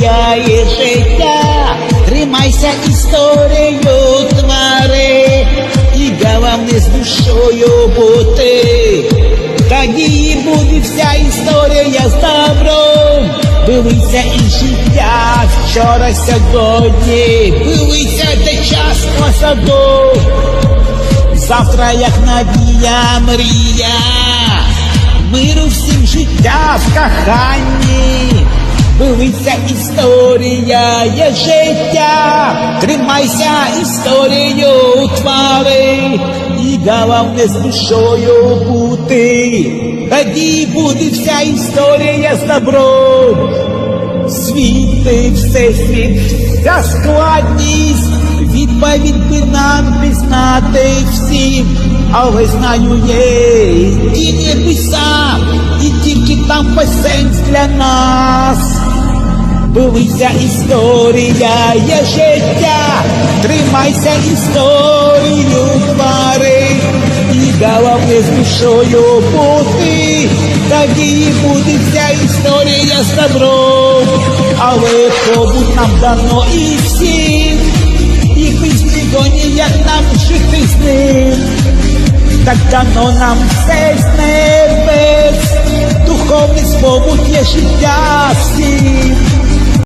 Я є життя, тримайся історію твари, і головне з душою бути. Тоді і буде вся історія з добром. Дивися і життя вчора сьогодні, дивися де час посаду. Завтра як надія мрія, миру всім життя в коханні. Дивиться історія є життя, тримайся історію твари, і головне з душою бути. Тоді буде вся історія з добром. Світи, всесвіт, вся складність, відповідь би нам пізнати всім, але знаю є і небеса, і тільки там писень для нас. Дивися історія є життя, тримайся історію твари, і головне з душою бути, тоді і буде вся історія з добром, але побудь нам дано і всім, і без нього ніяк нам жити з ним, так дано нам все з небес, духовний спобут є життя всім.